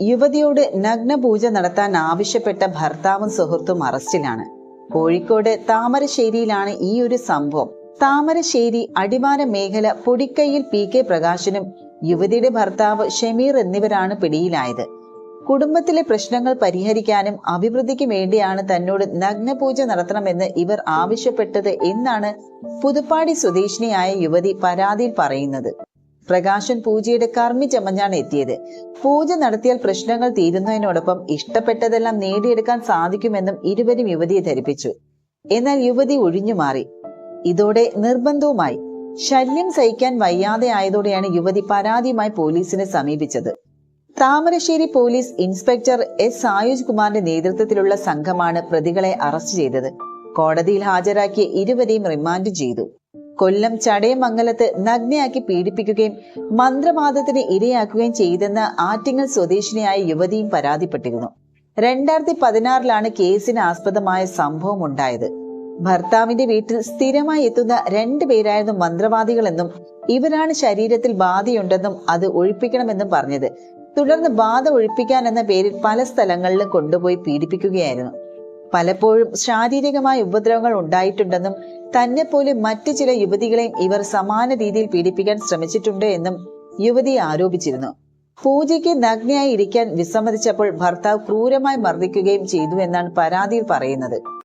യുവതിയോട് നഗ്നപൂജ നടത്താൻ ആവശ്യപ്പെട്ട ഭർത്താവും സുഹൃത്തും അറസ്റ്റിലാണ്. കോഴിക്കോട് താമരശ്ശേരിയിലാണ് ഈ ഒരു സംഭവം. താമരശ്ശേരി അടിവാര മേഖല പൊടിക്കൈയിൽ പി കെ പ്രകാശനും യുവതിയുടെ ഭർത്താവ് ഷമീർ എന്നിവരാണ് പിടിയിലായത്. കുടുംബത്തിലെ പ്രശ്നങ്ങൾ പരിഹരിക്കാനും അഭിവൃദ്ധിക്കും വേണ്ടിയാണ് തന്നോട് നഗ്നപൂജ നടത്തണമെന്ന് ഇവർ ആവശ്യപ്പെട്ടത് എന്നാണ് പുതുപ്പാടി സ്വദേശിനിയായ യുവതി പരാതിയിൽ പറയുന്നത്. പ്രകാശൻ പൂജയുടെ കർമ്മി ചമഞ്ഞാണ് എത്തിയത്. പൂജ നടത്തിയാൽ പ്രശ്നങ്ങൾ തീരുന്നതിനോടൊപ്പം ഇഷ്ടപ്പെട്ടതെല്ലാം നേടിയെടുക്കാൻ സാധിക്കുമെന്നും ഇരുവരും യുവതിയെ ധരിപ്പിച്ചു. എന്നാൽ യുവതി ഒഴിഞ്ഞു മാറി. ഇതോടെ നിർബന്ധവുമായി. ശല്യം സഹിക്കാൻ വയ്യാതെ ആയതോടെയാണ് യുവതി പരാതിയുമായി പോലീസിനെ സമീപിച്ചത്. Thamarassery police inspector S Sayuj കുമാറിന്റെ നേതൃത്വത്തിലുള്ള സംഘമാണ് പ്രതികളെ അറസ്റ്റ് ചെയ്തത്. കോടതിയിൽ ഹാജരാക്കിയ ഇരുവരെയും റിമാൻഡ് ചെയ്തു. കൊല്ലം ചടയമംഗലത്ത് നഗ്നയാക്കി പീഡിപ്പിക്കുകയും മന്ത്രവാദത്തിന് ഇരയാക്കുകയും ചെയ്തെന്ന് ആറ്റിങ്ങൽ സ്വദേശിനിയായ യുവതിയും പരാതിപ്പെട്ടിരുന്നു. രണ്ടായിരത്തി പതിനാറിലാണ് കേസിന് ആസ്പദമായ സംഭവം ഉണ്ടായത്. ഭർത്താവിന്റെ വീട്ടിൽ സ്ഥിരമായി എത്തുന്ന രണ്ടുപേരായിരുന്നു മന്ത്രവാദികളെന്നും ഇവരാണ് ശരീരത്തിൽ ബാധയുണ്ടെന്നും അത് ഒഴിപ്പിക്കണമെന്നും പറഞ്ഞത്. തുടർന്ന് ബാധ ഒഴിപ്പിക്കാൻ എന്ന പേരിൽ പല സ്ഥലങ്ങളിലും കൊണ്ടുപോയി പീഡിപ്പിക്കുകയായിരുന്നു. പലപ്പോഴും ശാരീരികമായ ഉപദ്രവങ്ങൾ ഉണ്ടായിട്ടുണ്ടെന്നും തന്നെ പോലെ മറ്റു ചില യുവതികളെയും ഇവർ സമാന രീതിയിൽ പീഡിപ്പിക്കാൻ ശ്രമിച്ചിട്ടുണ്ട് എന്നും യുവതി ആരോപിച്ചിരുന്നു. പൂജയ്ക്ക് നഗ്നയായി ഇരിക്കാൻ വിസമ്മതിച്ചപ്പോൾ ഭർത്താവ് ക്രൂരമായി മർദ്ദിക്കുകയും ചെയ്തു എന്നാണ് പരാതിയിൽ പറയുന്നത്.